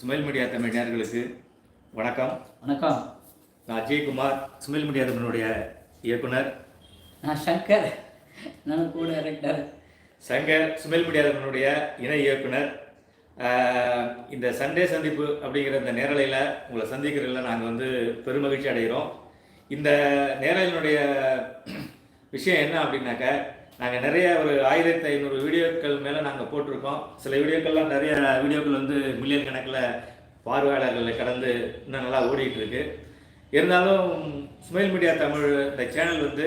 Smile media Tamil நேயர்களுக்கு வணக்கம். வணக்கம். நான் அஜய்குமார் ஸ்மைல் மீடியா தமிழுடைய இயக்குனர். நான் சங்கர். நான் கூட டைரக்டர். சங்கர் ஸ்மைல் மீடியா தமிழுடைய இணை இயக்குனர். இந்த சண்டே சந்திப்பு அப்படிங்கிற இந்த நேரலையில் உங்களை சந்திக்கிறதுல நாங்கள் வந்து பெருமகிழ்ச்சி அடைகிறோம். இந்த நேரலினுடைய விஷயம் என்ன அப்படின்னாக்க நாங்கள் நிறைய ஒரு ஆயிரத்தி ஐநூறு வீடியோக்கள் மேலே நாங்கள் போட்டிருக்கோம். சில வீடியோக்கள்லாம் நிறைய வீடியோக்கள் வந்து மில்லியன் கணக்கில் பார்வையாளர்களை கடந்து இன்னும் நல்லா ஓடிட்டு இருக்கு. இருந்தாலும் ஸ்மைல் மீடியா தமிழ் இந்த சேனல் வந்து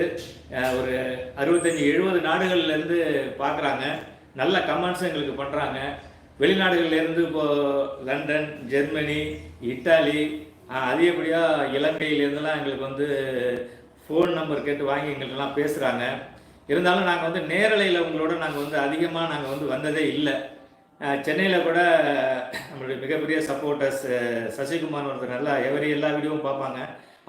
ஒரு அறுபத்தஞ்சி எழுபது நாடுகள்லேருந்து பார்க்குறாங்க நல்ல கமெண்ட்ஸும் எங்களுக்கு பண்ணுறாங்க வெளிநாடுகள்லேருந்து இப்போது லண்டன் ஜெர்மனி இத்தாலி அதிகப்படியாக இலங்கையிலேருந்துலாம் எங்களுக்கு வந்து ஃபோன் நம்பர் கேட்டு வாங்கி எங்கள்கிட்டலாம் பேசுகிறாங்க இருந்தாலும் நாங்கள் வந்து நேரலையில் உங்களோட நாங்கள் வந்து அதிகமாக நாங்கள் வந்து வந்ததே இல்லை. சென்னையில் கூட நம்மளுடைய மிகப்பெரிய சப்போர்ட்டர்ஸ் சசிகுமார் ஒருத்தர் நல்லா எவரி எல்லா வீடியோவும் பார்ப்பாங்க.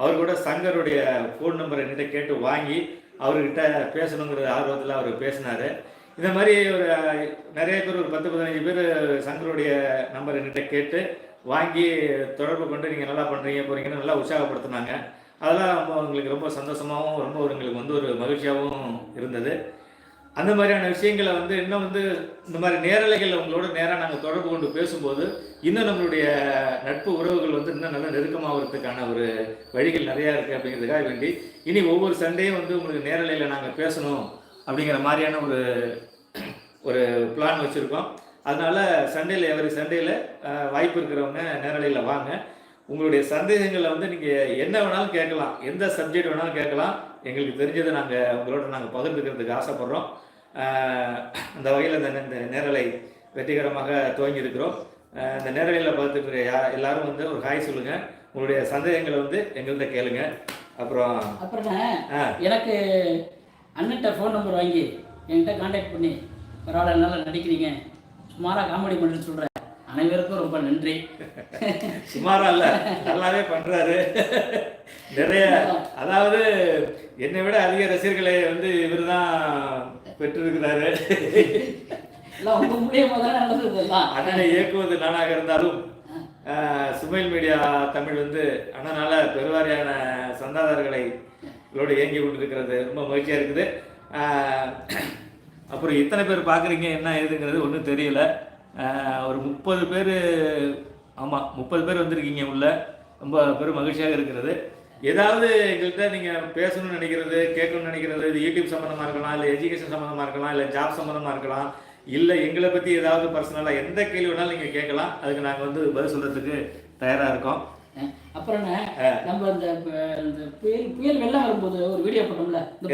அவர் கூட சங்கருடைய ஃபோன் நம்பர் என்கிட்ட கேட்டு வாங்கி அவர்கிட்ட பேசணுங்கிற ஆர்வத்தில் அவர் பேசினார். இந்த மாதிரி ஒரு நிறைய பேர் ஒரு பத்து பதினஞ்சு பேர் சங்கருடைய நம்பர் என்கிட்ட கேட்டு வாங்கி தொடர்பு கொண்டு நீங்கள் நல்லா பண்ணுறீங்க போகிறீங்கன்னு நல்லா உற்சாகப்படுத்தினாங்க. அதெல்லாம் ரொம்ப எங்களுக்கு ரொம்ப சந்தோஷமாகவும் ரொம்ப ஒரு எங்களுக்கு வந்து ஒரு மகிழ்ச்சியாகவும் இருந்தது. அந்த மாதிரியான விஷயங்களை வந்து இன்னும் வந்து இந்த மாதிரி நேரலைகளில் உங்களோட நேராக நாங்கள் தொடர்பு கொண்டு பேசும்போது இன்னும் நம்மளுடைய நட்பு உறவுகள் வந்து இன்னும் நல்லா நெருக்கமாகறதுக்கான ஒரு வழிகள் நிறையா இருக்குது அப்படிங்கிறதுக்காக வேண்டி இனி ஒவ்வொரு சண்டையும் வந்து உங்களுக்கு நேரலையில் நாங்கள் பேசணும் அப்படிங்கிற மாதிரியான ஒரு ஒரு பிளான் வச்சுருக்கோம். அதனால் சண்டேயில் எவரி சண்டேயில் வாய்ப்பு இருக்கிறவங்க நேரலையில் வாங்க. உங்களுடைய சந்தேகங்களை வந்து நீங்கள் என்ன வேணாலும் கேட்கலாம். எந்த சப்ஜெக்ட் வேணாலும் கேட்கலாம். எங்களுக்கு தெரிஞ்சதை நாங்கள் உங்களோட நாங்கள் பகிர்ந்துக்கிறதுக்கு ஆசைப்படுறோம். அந்த வகையில் இந்த இந்த நேரலை வெற்றிகரமாக துவங்கி இருக்கிறோம் அஹ், இந்த நேரலையில் பார்த்துக்கிற யா எல்லாரும் வந்து ஒரு ஹாய் சொல்லுங்கள் உங்களுடைய சந்தேகங்களை வந்து எங்கள்கிட்ட கேளுங்க. அப்புறம் அப்புறம் ஆ. எனக்கு அண்ணன்ட்ட ஃபோன் நம்பர் வாங்கி என்கிட்ட காண்டாக்ட் பண்ணி பரவாயில்ல நல்லா நடிக்கிறீங்க. சுமாராக காமெடி பண்ணி சொல்கிறேன் அனைவருக்கும் ரொம்ப நன்றி. சுமாரா இல்ல நல்லாவே பண்றாரு. நிறைய அதாவது என்னை விட அதிக ரசிகர்களை வந்து இவர்தான் பெற்றிருக்கிறாரு. எல்லாம் உங்கள் மூலியமாக தான் நடந்தது இதெல்லாம். அண்ணனை இயக்குவது நானாக இருந்தாலும் சுமைல் மீடியா தமிழ் வந்து அண்ணனால பெருவாரியான சந்தாதாரர்களை இவரோடு இயங்கி கொண்டிருக்கிறது. ரொம்ப மகிழ்ச்சியா இருக்குது. அப்புறம் இத்தனை பேர் பார்க்குறீங்க என்ன ஏதுங்கிறது ஒன்றும் தெரியல. ஒரு முப்பது பேர் ஆமாம் முப்பது பேர் வந்திருக்கீங்க உள்ள. ரொம்ப பெரும் மகிழ்ச்சியாக இருக்கிறது. ஏதாவது எங்கள்கிட்ட நீங்கள் பேசணும்னு நினைக்கிறது கேட்கணும்னு நினைக்கிறது இது யூடியூப் சம்மந்தமாக இருக்கலாம் இல்லை எஜுகேஷன் சம்மந்தமாக இருக்கலாம் இல்லை ஜாப் சம்மந்தமாக இருக்கலாம் இல்லை எங்களை பற்றி ஏதாவது பர்சனலாக எந்த கேள்வி வேணாலும் நீங்கள் கேட்கலாம். அதுக்கு நாங்கள் வந்து பதில் சொல்கிறதுக்கு தயாராக இருக்கோம். அப்புறம் நம்ம இந்த புயல் புயல் வெள்ளம் வரும்போது ஒரு வீடியோ போட்டோம்ல? இந்த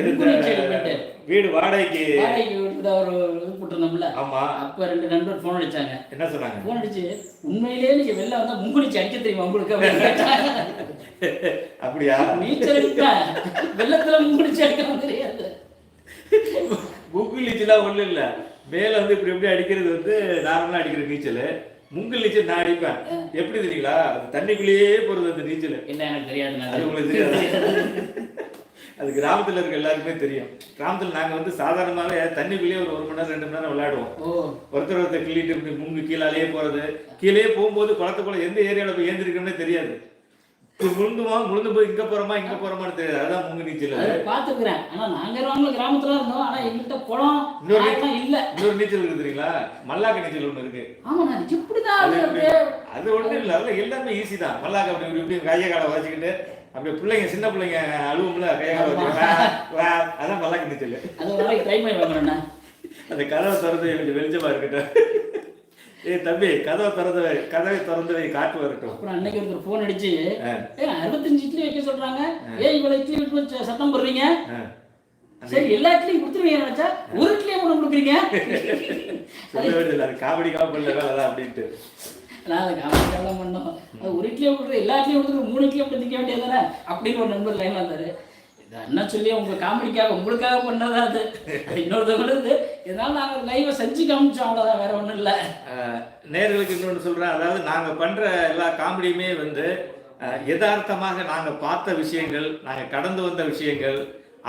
வீடு வாடகைக்கு? வாடகைக்கு விட்டு ஒரு இது போட்டிருந்தோம்ல. ஆமாம் அப்போ ரெண்டு நண்பர் ஃபோன் அடிச்சாங்க. என்ன சொன்னாங்க? ஃபோன் அடிச்சு உண்மையிலேயே நீங்க வெளில வந்தா முங்குனிச்சு அடிக்க தெரியுமா உங்களுக்கு. அப்படியா? நீச்சல் வெள்ளத்துல முங்குனிச்சு அடிக்க தெரியாது. நீச்சலாம் ஒன்றும் இல்லை. மேலே வந்து இப்படி எப்படி அடிக்கிறது வந்து நார்மலாக அடிக்கிற நீச்சல். முங்கில் நீச்சல் நான் அடிப்பேன். எப்படி தெரியுங்களா? தண்ணிக்குள்ளேயே போகிறது அந்த நீச்சல். என்ன எனக்கு தெரியாது அது உங்களுக்கு தெரியாது. அது கிராமத்தில் இருக்க எல்லாருக்குமே தெரியும். கிராமத்தில் நாங்கள் வந்து சாதாரணமாகவே தண்ணிக்குள்ளேயே ஒரு ஒரு மணி நேரம் ரெண்டு மணி நேரம் விளையாடுவோம். ஒருத்தர் ஒருத்தர் கிள்ளிட்டு இப்படி முங்கு கீழாலேயே போகிறது கீழே போகும்போது குளத்துக்குள்ள எந்த ஏரியாவில் போய் ஏந்திருக்கோம்னே தெரியாது. இப்படி முழுந்துமா முழுந்து போய் இங்கே போகிறோமா இங்கே போகிறோமான்னு தெரியாது அதுதான் முங்கு நீச்சல் பாத்துக்கிறேன். ஆனா நாங்க இருந்தவங்க கிராமத்துல இருந்தோம். ஆனா எங்கிட்ட குளம் இன்னொரு இல்ல. இன்னொரு நீச்சல் இருக்கு தெரியுங்களா? மல்லாக்க நீச்சல் ஒன்று இருக்கு. ஆமா நான் எப்படிதான் அது ஒன்றும் இல்லை. அதெல்லாம் எல்லாமே ஈஸி தான். மல்லாக்க அப்படி இப்படி கையை காலை வச்சுக்கிட்டு அப்படியே பிள்ளைங்க சின்ன பிள்ளைங்க அழுவும்ல கையை காலை வச்சுக்கிட்டு அதான் மல்லாக்க நீச்சல். அது ட்ரை பண்ணி அந்த கதவை திறந்து கொஞ்சம் வெளிச்சமா இருக்கட்டும். ஏய் தம்பி கதவை திறந்து வை கதவை திறந்து வை காற்று வரட்டும். அப்புறம் அன்னைக்கு ஒருத்தர் ஃபோன் அடிச்சு. ஏ அறுபத்தஞ்சு இட்லி வைக்க சொல்றாங்க. ஏன் இவ்வளவு இட்லி சத்தம் போடுறீங்க. சரி எல்லா இட்லியும் கொடுத்துருவீங்க நினைச்சா ஒரு இட்லியே கொண்டு கொடுக்குறீங்க? சொல்ல வேண்டியது அது காமெடி காமெடி வேலை அப்படின்ட்டு. நான் அவன் எல்லாம் பண்ணோம் அது ஒரு இட்லியை கொடுத்து எல்லா இட்லியும் கொடுத்து மூணு இட்லியும் அப்படி திங்க வேண்டியது தானே? அப்படின்னு ஒரு நண்பர் லைன் வந்தாரு. என்ன சொல்லி உங்க காமெடிக்காக உங்களுக்காக பண்ணதா அது? இன்னொருத்தவங்களுக்கு இதனால நாங்கள் லைவை செஞ்சு காமிச்சோம் அவ்வளோதான் வேற ஒன்றும் இல்லை. நேர்களுக்கு இன்னொன்று சொல்கிறேன் அதாவது நாங்கள் பண்ணுற எல்லா காமெடியுமே வந்து யதார்த்தமாக நாங்கள் பார்த்த விஷயங்கள் நாங்கள் கடந்து வந்த விஷயங்கள்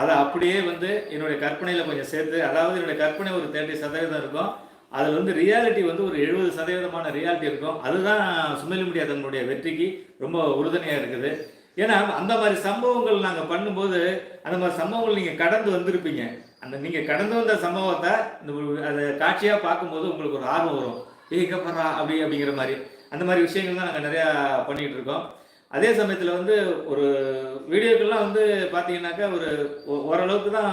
அதை அப்படியே வந்து என்னுடைய கற்பனையில் கொஞ்சம் சேர்த்து அதாவது என்னுடைய கற்பனை ஒரு தேர்ட்டி சதவீதம் இருக்கும். அதில் வந்து ரியாலிட்டி வந்து ஒரு எழுபது சதவீதமான ரியாலிட்டி இருக்கும். அதுதான் சுமலி மீடியா தன்னுடைய வெற்றிக்கு ரொம்ப உறுதுணையாக இருக்குது. ஏன்னா அந்த மாதிரி சம்பவங்கள் நாங்கள் பண்ணும்போது அந்த மாதிரி சம்பவங்கள் நீங்கள் கடந்து வந்திருப்பீங்க. அந்த நீங்கள் கடந்து வந்த சம்பவத்தை இந்த அதை காட்சியாக பார்க்கும்போது உங்களுக்கு ஒரு ஆர்வம் வரும். ஏய் அப்படி அப்படிங்கிற மாதிரி. அந்த மாதிரி விஷயங்கள் தான் நாங்கள் நிறையா பண்ணிகிட்டு இருக்கோம். அதே சமயத்தில் வந்து ஒரு வீடியோக்கெல்லாம் வந்து பார்த்தீங்கன்னாக்கா ஒரு ஓரளவுக்கு தான்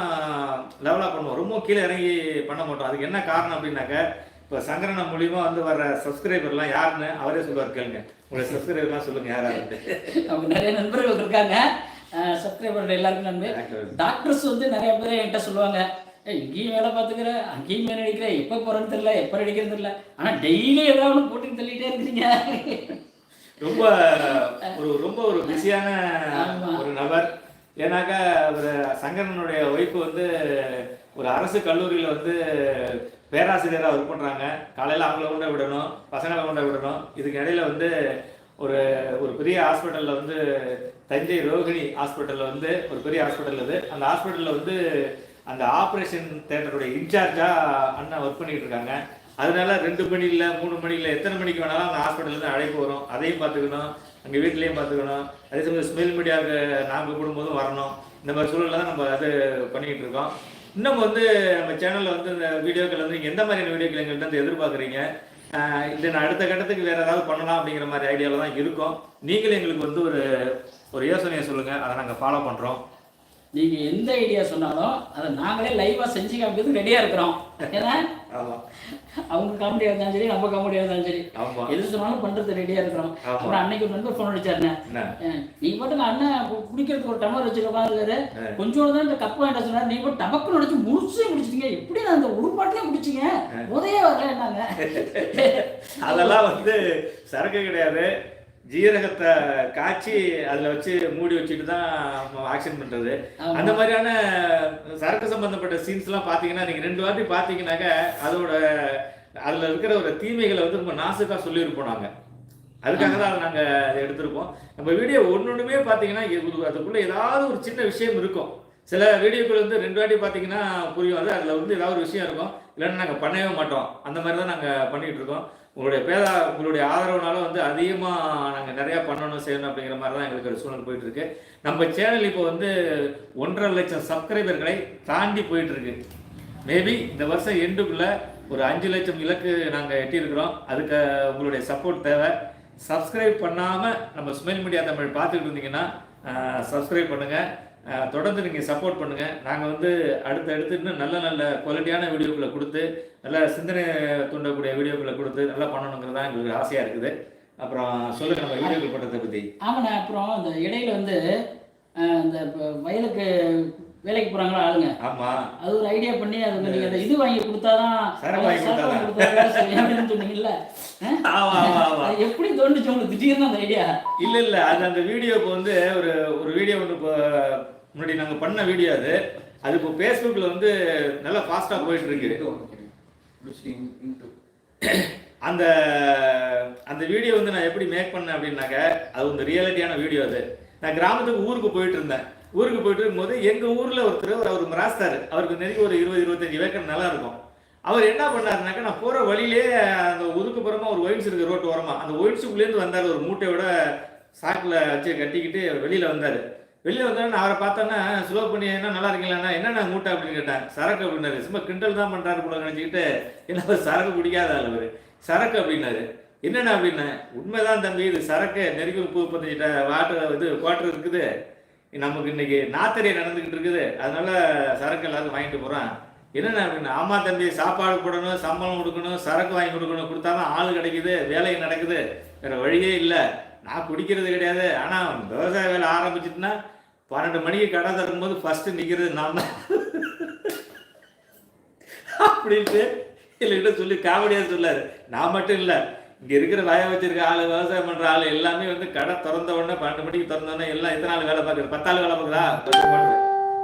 லெவலாக பண்ணுவோம். ரொம்ப கீழே இறங்கி பண்ண மாட்டோம். அதுக்கு என்ன காரணம் அப்படின்னாக்கா இப்போ சங்கரன மூலியமாக வந்து வர சப்ஸ்கிரைபர்லாம் யாருன்னு அவரே சொல்லுவார் கேளுங்க. உங்களுடைய சப்ஸ்கிரைபர்லாம் சொல்லுங்க யாராவது அவங்க நிறைய நண்பர்கள் இருக்காங்க. சப்ஸ்கிரைபர் எல்லாருக்கும் நன்மை டாக்டர்ஸ் வந்து நிறைய பேர் என்கிட்ட சொல்லுவாங்க. "ஏய், இங்கேயும் வேலை பார்த்துக்கிற அங்கேயும் வேலை அடிக்கிற எப்போ போகிறேன்னு தெரியல எப்போ அடிக்கிறது தெரியல. ஆனால் டெய்லி ஏதாவது ஒன்று போட்டு தள்ளிட்டே இருக்கிறீங்க. ரொம்ப ஒரு ரொம்ப ஒரு பிஸியான. ஒரு நபர். ஏன்னாக்கா ஒரு சங்கரனுடைய ஒய்ஃப் வந்து ஒரு அரசு கல்லூரியில் வந்து பேராசிரியராக ஒர்க் பண்ணுறாங்க காலையில் அவங்கள கொண்டு விடணும் பசங்களை கொண்டு விடணும். இதுக்கு இடையில வந்து ஒரு ஒரு பெரிய ஹாஸ்பிட்டலில் வந்து தஞ்சை ரோகிணி ஹாஸ்பிட்டலில் வந்து ஒரு பெரிய ஹாஸ்பிட்டல் அது. அந்த ஹாஸ்பிட்டலில் வந்து அந்த ஆப்ரேஷன் தேட்டருடைய இன்சார்ஜாக அண்ணன் ஒர்க் பண்ணிக்கிட்டு இருக்காங்க. அதனால ரெண்டு மணியில் மூணு மணியில் எத்தனை மணிக்கு வேணாலும் அந்த ஹாஸ்பிட்டலேருந்து அழைப்பு வரும். அதையும் பார்த்துக்கணும் அங்கே வீட்லேயும் பார்த்துக்கணும். அதே சமயம் ஸ்மெல் மீடியாவுக்கு நாங்கள் கூடும்போதும் வரணும். இந்த மாதிரி சூழலில் தான் நம்ம அது பண்ணிக்கிட்டு இருக்கோம். இன்னும் வந்து நம்ம சேனலில் வந்து இந்த வீடியோக்கள் வந்து நீங்கள் எந்த மாதிரியான வீடியோக்கள் எங்கள்கிட்ட வந்து எதிர்பார்க்குறீங்க? இது நான் அடுத்த கட்டத்துக்கு வேறு ஏதாவது பண்ணலாம் அப்படிங்கிற மாதிரி ஐடியாவில் தான் இருக்கோம். நீங்களும் எங்களுக்கு வந்து ஒரு ஒரு யோசனையை சொல்லுங்கள் அதை நாங்கள் ஃபாலோ பண்ணுறோம் நீங்கள் எந்த ஐடியா சொன்னாலும் அதை நாங்களே லைவாக செஞ்சு காமிக்கிறது ரெடியாக இருக்கிறோம். ஏன்னா ஆமாம் அவங்க காமெடியாக இருந்தாலும் சரி நம்ம காமெடியாக இருந்தாலும் சரி. எது சொன்னாலும் பண்ணுறது ரெடியாக இருக்கிறோம். அப்புறம் அன்னைக்கு ஒரு நண்பர் ஃபோன் அடிச்சாருண்ணே நீ பாட்டுங்க அண்ணன் கு- குடிக்கிறதுக்கு ஒரு டம்ளர் வச்சுட்டு உட்காந்துருக்காரு. கொஞ்சோண்டு தான் இந்த கப்பு வேண்டாம் சொன்னார். நீ மட்டும் டபக்கு நினைச்சு முழுசே முடிச்சிட்டீங்க எப்படி நான் அந்த ஒரு பாட்டிலே முடிச்சிங்க உதயே வரல என்னங்க அதெல்லாம் வந்து சரக்கு கிடையாது. ஜீரகத்தை காய்ச்சி அதில் வச்சு மூடி வச்சுட்டு தான் ஆக்ஷன் பண்ணுறது ஆமா. அந்த மாதிரியான சரக்கு சம்பந்தப்பட்ட சீன்ஸ்லாம் பார்த்தீங்கன்னா நீங்கள் ரெண்டு வாட்டி பார்த்தீங்கன்னாக்க அதோட அதில் இருக்கிற ஒரு தீமைகளை வந்து ரொம்ப நாசுக்காக சொல்லியிருப்போம் நாங்கள் அதுக்காக தான் அதை நாங்கள் அதை எடுத்திருப்போம். நம்ம வீடியோ பார்த்தீங்கன்னா இது- அதுக்குள்ளே ஏதாவது ஒரு சின்ன விஷயம் இருக்கும். சில வீடியோக்கள் வந்து ரெண்டு வாட்டி பார்த்தீங்கன்னா புரியும். அது அதில் வந்து ஏதாவது ஒரு விஷயம் இருக்கும். இல்லைன்னா நாங்கள் பண்ணவே மாட்டோம். அந்த மாதிரி தான் நாங்கள் பண்ணிகிட்டு இருக்கோம். உங்களுடைய பேதா உங்களுடைய ஆதரவுனால வந்து அதிகமாக நாங்கள் நிறையா பண்ணணும் செய்யணும் அப்படிங்கிற மாதிரி தான் எங்களுக்கு ஒரு சூழ்நிலை போயிட்டுருக்கு. நம்ம சேனல் இப்போ வந்து ஒன்றரை லட்சம் சப்ஸ்கிரைபர்களை தாண்டி போயிட்டுருக்கு. மேபி இந்த வருஷம் எண்டுக்குள்ள ஒரு அஞ்சு லட்சம் இலக்கு நாங்கள் எட்டியிருக்கிறோம். அதுக்கு உங்களுடைய சப்போர்ட் தேவை. சப்ஸ்கிரைப் பண்ணாமல் நம்ம ஸ்மெல் மீடியா தமிழ் பார்த்துக்கிட்டு இருந்தீங்கன்னா சப்ஸ்கிரைப் பண்ணுங்கள் தொடர்ந்து நீங்கள் சப்போர்ட் பண்ணுங்கள் நாங்கள் வந்து அடுத்து அடுத்து இன்னும் நல்ல நல்ல குவாலிட்டியான வீடியோக்களை கொடுத்து நல்ல சிந்தனை தூண்டக்கூடிய வீடியோக்களை கொடுத்து நல்லா பண்ணணுங்கிறது தான் எங்களுக்கு ஆசையாக இருக்குது. அப்புறம் சொல்லுங்கள் நம்ம வீடியோக்கள் பண்ணுறதை பற்றி ஆமாண்ணே அப்புறம் இந்த இடையில வந்து இந்த இப்போ வயலுக்கு வேலைக்கு போகிறாங்களா ஆளுங்க. ஆமாம் அது ஒரு ஐடியா பண்ணி அது நீங்கள் அந்த இது வாங்கி கொடுத்தாதான் சரக்கு வாங்கி கொடுத்தாதான். சொன்னீங்கல்ல. ஆமாம் ஆமாம் அது எப்படி தோணுச்சு உங்களுக்கு? திடீர்னு அந்த ஐடியா இல்ல இல்ல. அது அந்த வீடியோ இப்போ வந்து ஒரு ஒரு வீடியோ வந்து இப்போ முன்னாடி நாங்க பண்ண வீடியோ அது. அது இப்போ ஃபேஸ்புக்கில் வந்து நல்லா ஃபாஸ்ட்டாக போயிட்டு இருக்கு. அந்த அந்த வீடியோ வந்து நான் எப்படி மேக் பண்ணேன் அப்படின்னாக்க அது வந்து ரியாலிட்டியான வீடியோ அது. நான் கிராமத்துக்கு ஊருக்கு போயிட்டு இருந்தேன். ஊருக்கு போயிட்டு இருக்கும்போது எங்க ஊர்ல ஒருத்தர் அவர் மராஸ்தார் அவருக்கு நெருங்கி ஒரு இருபது இருபத்தஞ்சு ஏக்கர் நல்லா இருக்கும். அவர் என்ன பண்ணாருனாக்கா நான் போற வழியிலே அந்த ஒதுக்குப்புறமா ஒரு ஒயின்ஸ் இருக்கு ரோட்டு ஓரமா. அந்த ஒயின்ஸுக்குள்ளேருந்து வந்தார் ஒரு மூட்டையோட சாக்கில் வச்சு கட்டிக்கிட்டு வெளியில வந்தார். வெளியே வந்தோடனே அவரை பார்த்தோன்னா ஸ்லோ பண்ணி என்ன நல்லா இருக்கீங்களா என்னென்ன மூட்டை? அப்படின்னு கேட்டேன். சரக்கு அப்படின்னாரு. சும்மா கிண்டல் தான் பண்ணுறாரு கூட நினச்சிக்கிட்டு என்ன சரக்கு பிடிக்காத ஆள் சரக்கு அப்படின்னாரு. என்னென்ன அப்படின்னா உண்மைதான் தம்பி இது சரக்கு. நெருங்கி முப்பது முப்பத்தஞ்சு வாட்டர் இது குவாட்டர் இருக்குது. நமக்கு இன்னைக்கு நாத்தடியை நடந்துக்கிட்டு இருக்குது. அதனால சரக்கு எல்லாரும் வாங்கிட்டு போகிறான் என்னென்ன அப்படின்னு ஆமாம் தம்பி சாப்பாடு போடணும் சம்பளம் கொடுக்கணும் சரக்கு வாங்கி கொடுக்கணும். கொடுத்தாதான் ஆள் கிடைக்குது வேலை நடக்குது. வேற வழியே இல்லை. நான் குடிக்கிறது கிடையாது. ஆனால் விவசாய வேலை ஆரம்பிச்சிட்டுனா பன்னெண்டு மணிக்கு கடை திறக்கும்போது ஃபர்ஸ்ட் நிற்கிறது நான் தான். அப்படின்ட்டு இல்லைகிட்ட சொல்லி காமெடியாக சொல்லாரு. நான் மட்டும் இல்லை இங்கே இருக்கிற வய வச்சிருக்க ஆள் விவசாயம் பண்ணுற ஆள் எல்லாமே வந்து கடை திறந்த உடனே பன்னெண்டு மணிக்கு திறந்த உடனே எல்லாம் எத்தனை நாள் வேலை பார்க்குறது பத்தாள் வேலை பார்க்குறா பத்து கோட்ரு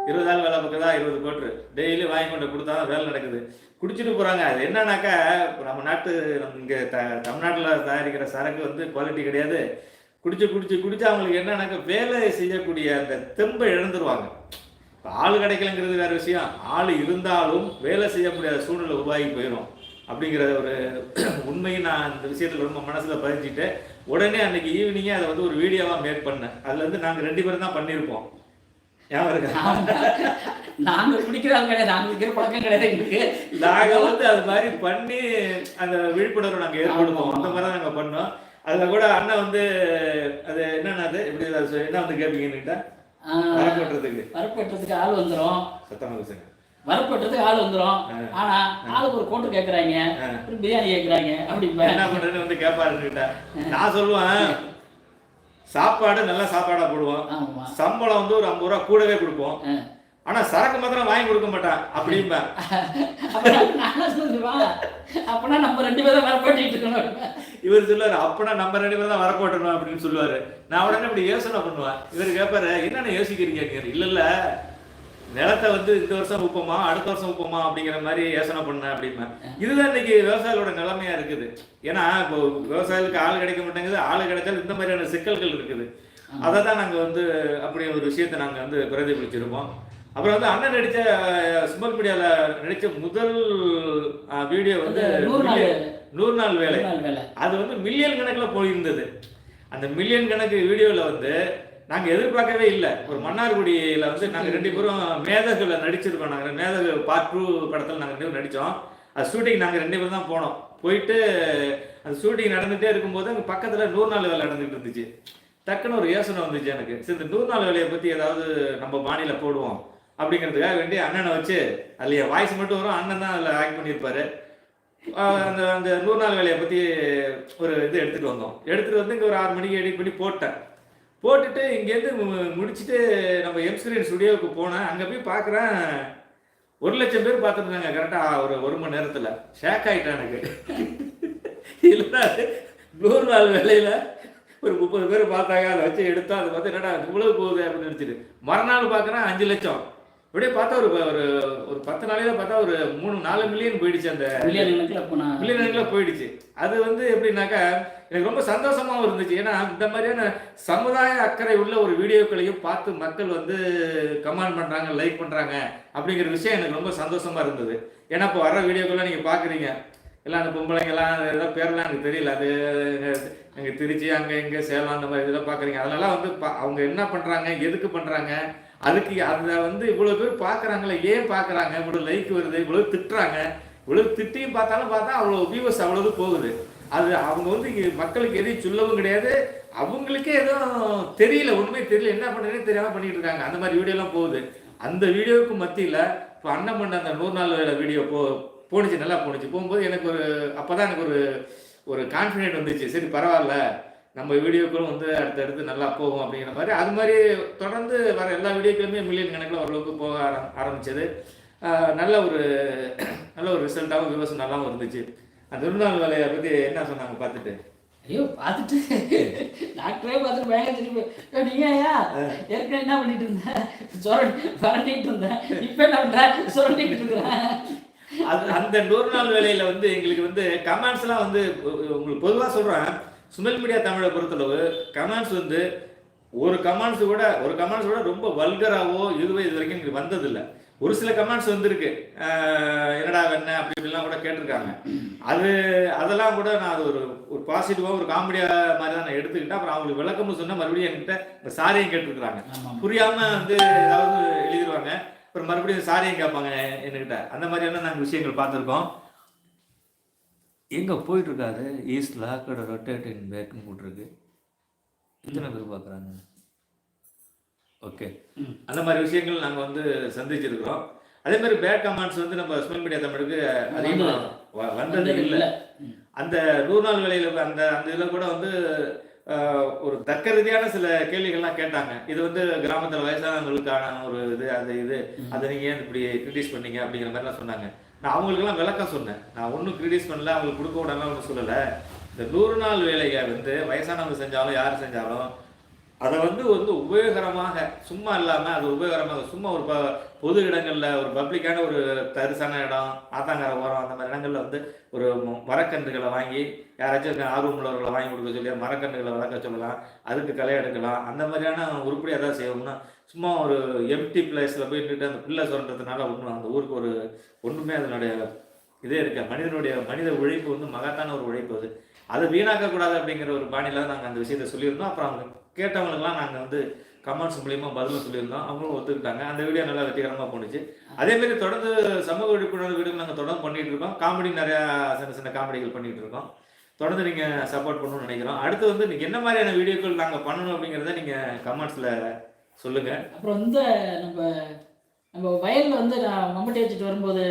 இருபது ஆள் வேலை பார்க்குறதா இருபது கோட்ரு டெய்லி வாங்கி கொண்டு கொடுத்தா தான் வேலை நடக்குது. குடிச்சிட்டு போகிறாங்க அது என்னன்னாக்கா நம்ம நாட்டு நம்ம இங்கே த தமிழ்நாட்டில் தயாரிக்கிற சரக்கு வந்து குவாலிட்டி கிடையாது. குடிச்சு குடிச்சு குடிச்சு அவங்களுக்கு என்னன்னாக்கா வேலை செய்யக்கூடிய அந்த தெம்பை இழந்துருவாங்க. ஆள் கிடைக்கலங்கிறது வேற விஷயம். ஆள் இருந்தாலும் வேலை செய்ய முடியாத சூழ்நிலை உருவாகி போயிடும் அப்படிங்கிற ஒரு உண்மையை நான் இந்த விஷயத்தில் ரொம்ப மனசில் பதிஞ்சிட்டு உடனே அன்னைக்கு ஈவினிங்கே அதை வந்து ஒரு வீடியோவாக மேக் பண்ணேன். அதுல இருந்து நாங்கள் ரெண்டு பேரும் தான் பண்ணியிருப்போம். நாங்க குடிக்கிற ஆள் கிடையாது. நாங்க விற்கிற பழக்கம் கிடையாது எங்களுக்கு. நாங்க வந்து அது மாதிரி பண்ணி அந்த விழிப்புணர்வு நாங்க ஏற்படுத்தோம் அந்த மாதிரி தான் நாங்க பண்ணோம். அதுல கூட அண்ணன் வந்து அது என்னன்னா அது? எப்படி என்ன வந்து கேட்பீங்கன்னு வரப்பட்டுறதுக்கு வரப்பட்டதுக்கு. ஆள் வந்துரும். சத்தமா பேசுங்க. வரப்பட்டதுக்கு ஆள் வந்துரும். ஆனா ஆளுக்கு ஒரு கோட்டு கேக்குறாங்க. ஒரு பிரியாணி கேக்குறாங்க. அப்படி. என்ன பண்றேன்னு வந்து கேட்பாருன்னுட்டா நான் சொல்லுவேன் சாப்பாடு நல்ல சாப்பாடா போடுவோம். சம்பளம் வந்து ஒரு ஐம்பது ரூபா கூடவே கொடுப்போம். ஆனா சரக்கு மாத்திரம் வாங்கி கொடுக்க மாட்டான் அப்படிம்பேன் அப்ப நான் சொல்லுவேன். அப்பனா நம்ம ரெண்டு பேரும் வரப்பட்டிட்டு இருக்கணும். இவர் சொல்லுவாரு அப்பனா நம்ம ரெண்டு பேரும் தான் வரப்போட்டணும் அப்படின்னு சொல்லுவாரு. நான் உடனே இப்படி யோசனை பண்ணுவேன். இவர் கேட்பாரு என்னென்ன யோசிக்கிறீங்க? நீங்க?" இல்ல இல்ல. நிலத்தை வந்து இந்த வருஷம் உப்போமா அடுத்த வருஷம் உப்போமா அப்படிங்கிற மாதிரி யோசனை பண்ண அப்படிம்பேன். இதுதான் இன்னைக்கு விவசாயிகளோட நிலைமையா இருக்குது. ஏன்னா இப்போ விவசாயிகளுக்கு ஆள் கிடைக்க மாட்டேங்குது. ஆள் கிடைச்சாலும் இந்த மாதிரியான சிக்கல்கள் இருக்குது. அதை தான் நாங்கள் வந்து அப்படி ஒரு விஷயத்தை நாங்கள் வந்து பிரதிபலிச்சிருப்போம் அப்புறம் வந்து அண்ணன் நடித்த சுமல் மீடியாவில் நடித்த முதல் வீடியோ வந்து நூறு நாள் நூறு நாள் வேலை. அது வந்து மில்லியன் கணக்கில் போயிருந்தது. அந்த மில்லியன் கணக்கு வீடியோவில் வந்து நாங்கள் எதிர்பார்க்கவே இல்லை. ஒரு மன்னார்குடியில் வந்து நாங்கள் ரெண்டு பேரும் மேதகுல நடிச்சிருக்கோம். நாங்கள் மேதகு பார்ட் டூ படத்தில் நாங்கள் ரெண்டு பேரும் நடித்தோம் அது ஷூட்டிங் நாங்கள் ரெண்டு பேரும் தான் போனோம். போயிட்டு அந்த ஷூட்டிங் நடந்துகிட்டே இருக்கும்போது அங்கே பக்கத்தில் நூறு நாள் வேலை நடந்துகிட்டு இருந்துச்சு. டக்குன்னு ஒரு யோசனை வந்துச்சு எனக்கு. சரி இந்த நூறு நாள் வேலையை பற்றி ஏதாவது நம்ம பாணியில் போடுவோம். அப்படிங்கிறதுக்காக வேண்டி அண்ணனை வச்சு அதில் என் வாய்ஸ் மட்டும் வரும். அண்ணன் தான் அதில் ஆக்ட் பண்ணியிருப்பாரு. அந்த அந்த நூறு நாள் வேலையை பற்றி ஒரு இது எடுத்துகிட்டு வந்தோம். எடுத்துகிட்டு வந்து இங்கே ஒரு ஆறு மணிக்கு எடிட் பண்ணி போட்டேன். போட்டுட்டு இங்கேருந்து முடிச்சுட்டு நம்ம எம் ஸ்டுடியோவுக்கு போனேன். அங்கே போய் பார்க்குறேன் ஒரு லட்சம் பேர் பார்த்துருந்தாங்க கரெக்டாக ஒரு ஒரு மணி நேரத்தில். ஷேக் ஆகிட்டேன் எனக்கு. இல்லைன்னா நூறு நாள் வேலையில் ஒரு முப்பது பேர் பார்த்தாங்க. அதை வச்சு எடுத்தால் அதை பார்த்து என்னடா இவ்வளவு போகுது அப்படின்னு நினச்சிட்டு. மறுநாள் பார்க்குறேன் அஞ்சு லட்சம். அப்படியே பார்த்தா ஒரு ஒரு ஒரு பத்து நாளையில பார்த்தா ஒரு மூணு நாலு மில்லியன் போயிடுச்சு அந்த மில்லியன் கணக்குல போனா மில்லியனில் போயிடுச்சு. அது வந்து எப்படின்னாக்கா எனக்கு ரொம்ப சந்தோஷமாவும் இருந்துச்சு. ஏன்னா இந்த மாதிரியான சமுதாய அக்கறை உள்ள ஒரு வீடியோக்களையும் பார்த்து மக்கள் வந்து கமெண்ட் பண்றாங்க லைக் பண்றாங்க அப்படிங்கிற விஷயம் எனக்கு ரொம்ப சந்தோஷமா இருந்தது. ஏன்னா இப்போ வர வீடியோக்கெல்லாம் நீங்க பாக்குறீங்க எல்லாம் அந்த பொம்பளைங்கெல்லாம் ஏதோ பேர்லாம் எனக்கு தெரியல. அது எங்க திருச்சி அங்கே இங்கே சேலம் அந்த மாதிரி இதெல்லாம் பார்க்குறீங்க. அதெல்லாம் வந்து அவங்க என்ன பண்ணுறாங்க எதுக்கு பண்ணுறாங்க அதுக்கு அதை வந்து இவ்வளோ பேர் பார்க்குறாங்களே ஏன் பார்க்குறாங்க இவ்வளோ லைக் வருது இவ்வளோ திட்டுறாங்க. இவ்வளோ திட்டியும் பார்த்தாலும் பார்த்தா அவ்வளோ வியூவர்ஸ் அவ்வளோது போகுது. அது அவங்க வந்து மக்களுக்கு எதையும் சொல்லவும் கிடையாது. அவங்களுக்கே எதுவும் தெரியல ஒன்றுமே தெரியல. என்ன பண்ணுறதுனே தெரியாமல் பண்ணிட்டு இருக்காங்க. அந்த மாதிரி வீடியோலாம் போகுது. அந்த வீடியோவுக்கு மத்தியில் இப்போ அண்ணன் பண்ண அந்த நூறு நாள் வேலை வீடியோ போ போணுச்சு நல்லா போணுச்சு. போகும்போது எனக்கு ஒரு அப்போ தான் எனக்கு ஒரு ஒரு கான்ஃபிடென்ட் வந்துச்சு. சரி பரவாயில்ல. நம்ம வீடியோக்களும் வந்து அடுத்தடுத்து நல்லா போகும் அப்படிங்கிற மாதிரி. அது மாதிரி தொடர்ந்து வர எல்லா வீடியோக்களுமே மில்லியன் கணக்கில் ஓரளவுக்கு போக ஆரம் ஆரம்பிச்சது. ஆஹ் நல்ல ஒரு நல்ல ஒரு ரிசல்ட்டாகவும் வியூவர்ஸ் நல்லாவும் இருந்துச்சு. அந்த திருநாள் வேலையை பற்றி என்ன சொன்னாங்க பார்த்துட்டு? ஐயோ பார்த்துட்டு. டாக்டரே பார்த்துட்டு பயங்கர திருப்பி "ஏய், நீங்க ஐயா? ஏற்கனவே என்ன பண்ணிட்டு இருந்தேன் சுரண்டி பரண்டிட்டு இருந்தேன் இப்ப என்ன பண்ற? சுரண்டிட்டு இருக்கிறேன் அது அந்த நூறு நாள் வேலையில வந்து எங்களுக்கு வந்து கமெண்ட்ஸ்லாம் வந்து உங்களுக்கு பொதுவாக சொல்றேன். சுமல் மீடியா தமிழை பொறுத்தளவு கமெண்ட்ஸ் வந்து ஒரு கமெண்ட்ஸ் கூட ஒரு கமெண்ட்ஸ் கூட ரொம்ப வல்கராவோ இதுவோ இது வரைக்கும் எங்களுக்கு வந்ததில்ல. ஒரு சில கமெண்ட்ஸ் வந்திருக்கு. என்னடா வெண்ண அப்படி இப்படிலாம் கூட கேட்டிருக்காங்க. அது அதெல்லாம் கூட நான் அது ஒரு ஒரு பாசிட்டிவாக ஒரு காமெடியா மாதிரி தான் நான் எடுத்துக்கிட்டேன். அப்புறம் அவங்களுக்கு விளக்கம்னு சொன்னா மறுபடியும் என்கிட்ட இந்த சாரியும் கேட்டிருக்கிறாங்க. புரியாம வந்து ஏதாவது எழுதிடுவாங்க. அப்புறம் மறுபடியும் சாரியும் கேட்பாங்க என்கிட்ட அந்த மாதிரியான நாங்கள் விஷயங்கள் பார்த்துருக்கோம். எங்க போயிட்டு இருக்காது ஈஸ்ட் லாக்கோட ரொட்டேட்டிங் பேக்குன்னு போட்டிருக்கு எத்தனை பேர் பார்க்குறாங்க? ஓகே. அந்த மாதிரி விஷயங்கள் நாங்கள் வந்து சந்திச்சிருக்கிறோம். அதே மாதிரி பேட் கமெண்ட்ஸ் வந்து நம்ம ஸ்மெல் மீடியா தமிழுக்கு அதிகமாக வந்தது இல்லை. அந்த நூறு நாள் வேலையில் அந்த அந்த இதில் கூட வந்து ஒரு தர்க்க ரீதியான சில கேள்விகள்லாம் கேட்டாங்க. இது வந்து கிராமத்தில் வயசானவங்களுக்கான ஒரு இது அது இது. அதை நீங்கள் ஏன் இப்படி கிரிட்டிஸ் பண்ணீங்க அப்படிங்கிற மாதிரிலாம் சொன்னாங்க. நான் அவங்களுக்கெல்லாம் விளக்கம் சொன்னேன். நான் ஒன்றும் கிரிட்டிஸ் பண்ணல அவங்களுக்கு கொடுக்க விடலாம் ஒன்றும் சொல்லலை. இந்த நூறு நாள் வேலையை வந்து வயசானவங்க செஞ்சாலும் யார் செஞ்சாலும் அதை வந்து வந்து உபயோகரமாக சும்மா இல்லாமல் அது உபயோகரமாக சும்மா ஒரு ப பொது இடங்களில் ஒரு பப்ளிக்கான ஒரு தரிசான இடம் ஆத்தாங்கர ஓரம் அந்த மாதிரி இடங்களில் வந்து ஒரு மரக்கன்றுகளை வாங்கி யாராச்சும் ஆர்வம் உள்ளவர்களை வாங்கி கொடுக்க சொல்லி மரக்கன்றுகளை வளர்க்க சொல்லலாம் அதுக்கு களை எடுக்கலாம் அந்த மாதிரியான உருப்படி எதாவது செய்வோம்னா சும்மா ஒரு எம்டி பிளேஸில் போய் அந்த பிள்ளை சொல்கிறதுனால ஒன்றும் அந்த ஊருக்கு ஒரு ஒன்றுமே அதனுடைய இதே இருக்க மனிதனுடைய மனித உழைப்பு வந்து மகத்தான ஒரு உழைப்பு அது. அதை வீணாக்கக்கூடாது அப்படிங்கிற ஒரு பாணியில் நாங்கள் அந்த விஷயத்தை சொல்லியிருந்தோம். அப்புறம் அவங்க கேட்டவங்களுக்குலாம் நாங்கள் வந்து கமெண்ட்ஸ் மூலியமா பதிலும் சொல்லியிருந்தோம். அவங்களும் ஒத்துக்கிட்டாங்க. அந்த வீடியோ நல்லா வெற்றிகரமாக போணுச்சு. அதே மாதிரி தொடர்ந்து சமூக விழிப்புணர்வு வீடியோ நாங்கள் தொடர்ந்து பண்ணிட்டு இருக்கோம். காமெடி நிறையா சின்ன சின்ன காமெடிகள் பண்ணிட்டு இருக்கோம். தொடர்ந்து நீங்கள் சப்போர்ட் பண்ணணும்னு நினைக்கிறோம். அடுத்து வந்து நீங்கள் என்ன மாதிரியான வீடியோக்கள் நாங்கள் பண்ணணும் அப்படிங்கிறத நீங்கள் கமெண்ட்ஸில் சொல்லுங்கள் அப்புறம் இந்த நம்ம நம்ம வயல்ல வந்து நான் மம்பட்டி வச்சுட்டு வரும்போது